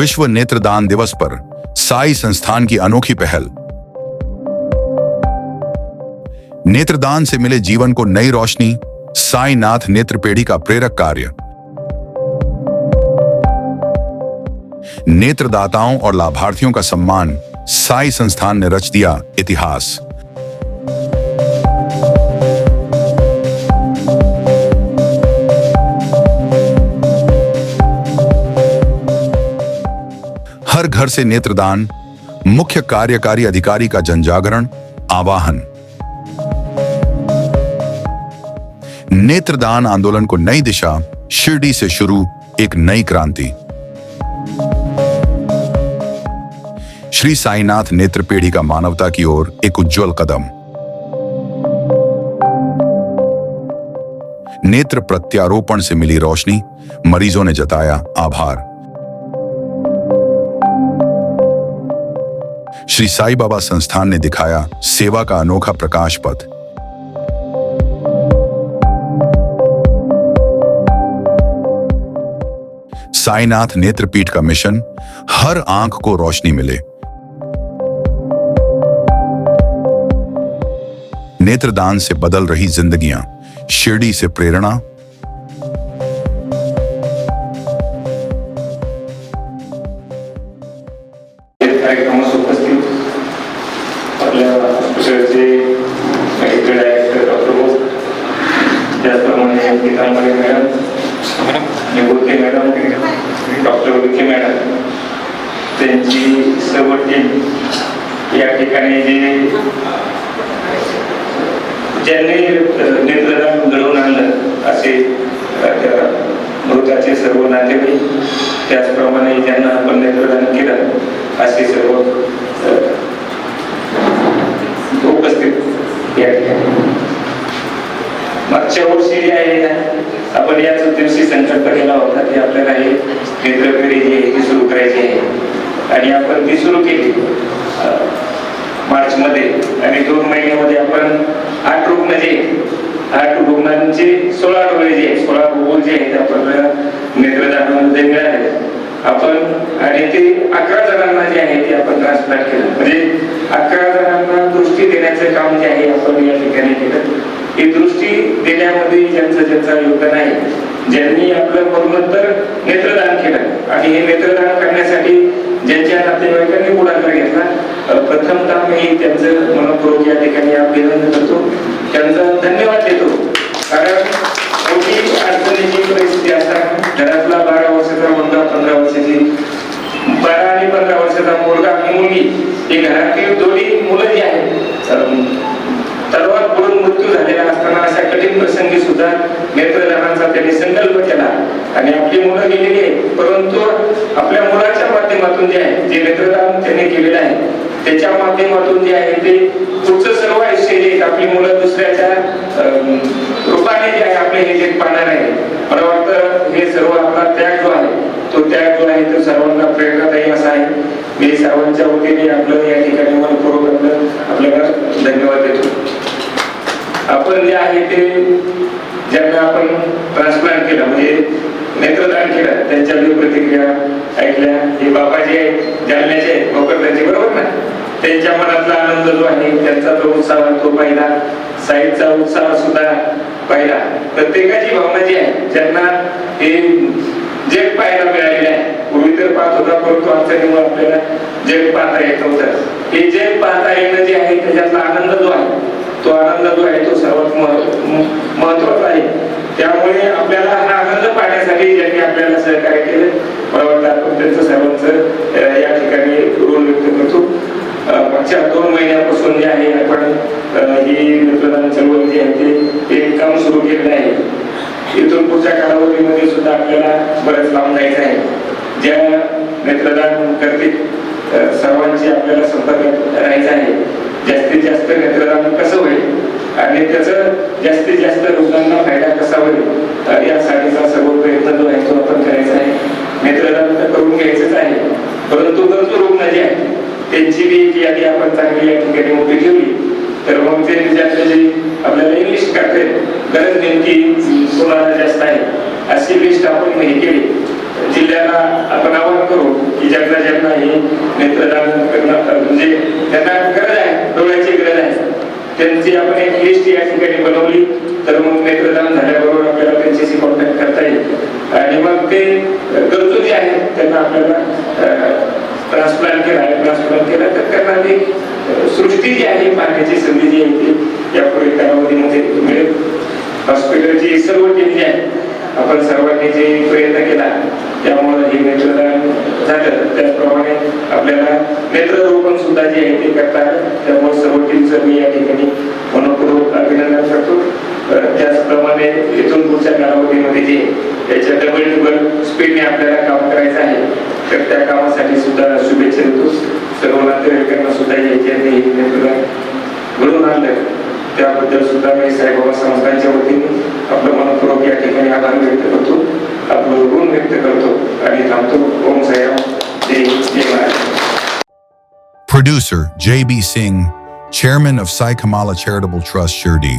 विश्व नेत्रदान दिवस पर साई संस्थान की अनोखी पहल। नेत्रदान से मिले जीवन को नई रोशनी, साईनाथ नेत्र पेढ़ी का प्रेरक कार्य। नेत्रदाताओं और लाभार्थियों का सम्मान साई संस्थान ने रच दिया इतिहास। हर घर से नेत्रदान, मुख्य कार्यकारी अधिकारी का जनजागरण, आवाहन। नेत्रदान आंदोलन को नई दिशा, शिरडी से शुरू एक नई क्रांति। श्री साईनाथ नेत्र पीढ़ी का मानवता की ओर एक उज्जवल कदम। नेत्र प्रत्यारोपण से मिली रोशनी, मरीजों ने जताया आभार। श्री साई बाबा संस्थान ने दिखाया सेवा का अनोखा प्रकाश पथ। साईनाथ नेत्रपीठ का मिशन, हर आँख को रोशनी मिले। नेत्रदान से बदल रही जिंदगियाँ, शिरडी से प्रेरणा Pitambare madam. Nivrutti madam doctor Vikhe madam. त्यांची सर्व टीम या ठिकाणी जे ज्यांनी नेत्रदान घडवून आणलं असे मृताचे सर्व नातेवाईक त्याचप्रमाणे ज्यांना आपण नेत्रदान केलं असे सर्व अ, उपस्थित या ठिकाणी मागच्या वर्षी जे आहे ना आपण याच दिवशी संकल्प केला होता की आपल्याला हे नेत्रपेढी जी आहे ती सुरू करायची आहे. आणि आपण ती सुरू केली. मार्चमध्ये मार्च मध्ये आणि दोन महिन्यामध्ये आपण आठ रुग्ण जे आठ रुग्णांचे सोळा रुग्ण जे सोळा रुग्ण जे आहेत आपल्याला नेत्रदानामध्ये मिळाले आपण आणि ते अकरा जणांना जे आहे ते आपण ट्रान्सप्लांट केलं. म्हणजे अकरा जणांना दृष्टी देण्याचं काम जे आहे आपण या ठिकाणी केलं ही दृष्टी देण्यामध्ये ज्यांचं ज्यांचं योगदान आहे ज्यांनी आपलं मरणोत्तर नेत्रदान केलं. आणि हे नेत्रदान करण्यासाठी ज्यांच्या नातेवाईकांनी पुढाकार घेतला प्रथम प्रथमतः मी त्यांचं मनपूर्वक या ठिकाणी अभिनंदन करतो. त्यांचा धन्यवाद देतो. कारण मोठी अडचणीची परिस्थिती असताना घरातला बारा वर्षाचा मुलगा पंधरा वर्षाची बारा आणि पंधरा वर्षाचा मुलगा आणि मुलगी हे घरातील दोन्ही मुलं जी आहेत नेत्रदानाचा त्यांनी संकल्प केला. आणि आपली मुलं गेलेली आहे परंतु आपल्या मुलाच्या माध्यमातून जे आहे जे नेत्रदान त्यांनी केलेलं आहे त्याच्या माध्यमातून जे आहे ते पुढचं सर्व आयुष्य जे आपली मुलं दुसऱ्याच्या रूपाने जे आहे आपले हे जे पाहणार आहे. मला वाटतं हे सर्व आपला त्याग जो आहे तो त्याग जो आहे तो सर्वांना प्रेरणादायी असा आहे. मी सर्वांच्या वतीने आपलं या ठिकाणी मनपूर्वक आपलं आपल्याला धन्यवाद देतो आपण जे आहे ते ज्यांना आपण ट्रान्सप्लांट केलं म्हणजे नेत्रदान केलं त्यांच्या बी प्रतिक्रिया ऐकल्या. हे बाबाजी आहेत जालन्याचे आहेत बरोबर ना? त्यांच्या मनातला आनंद जो आहे त्यांचा जो उत्साह तो पाहिला. साईडचा उत्साह सुद्धा पाहिला. प्रत्येकाची भावना जी आहे ज्यांना हे जग पाहायला मिळालेले आहे. पूर्वी तर पाहत होता परंतु अडचणीमुळे आपल्याला जग पाहता येत नव्हतं. हे जग पाहता येणं जे आहे त्याच्यातला आनंद जो आहे तो आनंद जो आहे तो सर्वात महत्त्वाचा आहे त्यामुळे आपल्याला हा आनंद पाहण्यासाठी ज्यांनी आपल्याला सहकार्य केलं. मला वाटतं आपण त्यांचं सर्वांचं या ठिकाणी ऋण व्यक्त करतो. मागच्या दोन महिन्यापासून जे आहे आपण ही नेत्रदान चळवळ जी आहे ते एक काम सुरू केलेलं आहे. इथून पुढच्या कालावधीमध्ये सुद्धा आपल्याला बरंच लांब जायचं आहे. ज्या नेत्रदान करतील सर्वांची आपल्याला संपर्कात राहायचं आहे. जास्तीत जास्त नेत्रदान कसं होईल? आणि त्याचं जास्तीत जास्त रुग्णांना फायदा कसा होईल अ, यासाठीचा सर्व प्रयत्न जो आहे तो आपण करायचा आहे नेत्रदान तर करून घ्यायचंच आहे परंतु गरजू रुग्ण जे आहेत त्यांची बी एक यादी आपण चांगली या ठिकाणी मोठी ठेवली तर मग ते ज्यातले जे आपल्याला इंग्लिश काढते गरज नेमकी कोणाला जास्त आहे? अशी लिस्ट आपण हे केली. जिल्ह्याला आपण आवाहन करू की ज्यांना ज्यांना हे नेत्रदान करणं म्हणजे त्यांना गरज आहे डोळ्याची गरज आहे. त्यांची आपण एक लिस्ट या ठिकाणी बनवली. तर मग नेत्रदान झाल्याबरोबर आपल्याला त्यांच्याशी कॉन्टॅक्ट करता येईल. आणि मग ते गरजू जे आहेत त्यांना आपल्याला ट्रान्सप्लांट केला ट्रान्सप्लांट केला. तर त्यांना ते सृष्टी जी आहे पाण्याची संधी जी आहे ती यापुढे कालावधीमध्ये म्हणजे मिळेल. हॉस्पिटलची सर्व टीम जी आहे आपण सर्वांनी जे प्रयत्न केला त्यामुळे हे नेत्रदान झालं. त्याचप्रमाणे आपल्याला नेत्ररोपण सुद्धा जे आहे ते करता त्यामुळे सर्व टीमचं मी या ठिकाणी मनपूर्वक अभिनंदन करतो. त्याचप्रमाणे इथून पुढच्या कालावधीमध्ये जे याच्या डबल डबल स्पीडने आपल्याला काम करायचं आहे तर त्या कामासाठी सुद्धा शुभेच्छा देतो सर्व नातेवाईकांना सुद्धा याच्यात हे नेत्रदान घडून आणलं त्याबद्दल सुद्धा मी साईबाबा संस्थांच्या वतीने आपलं मनपूर्वक या ठिकाणी आभार व्यक्त करतो आपलं ऋण व्यक्त करतो आणि थांबतो ओम साईराम जय जय Maharaj Producer J.B. Singh, Chairman of Sai Kamala Charitable Trust, Shirdi.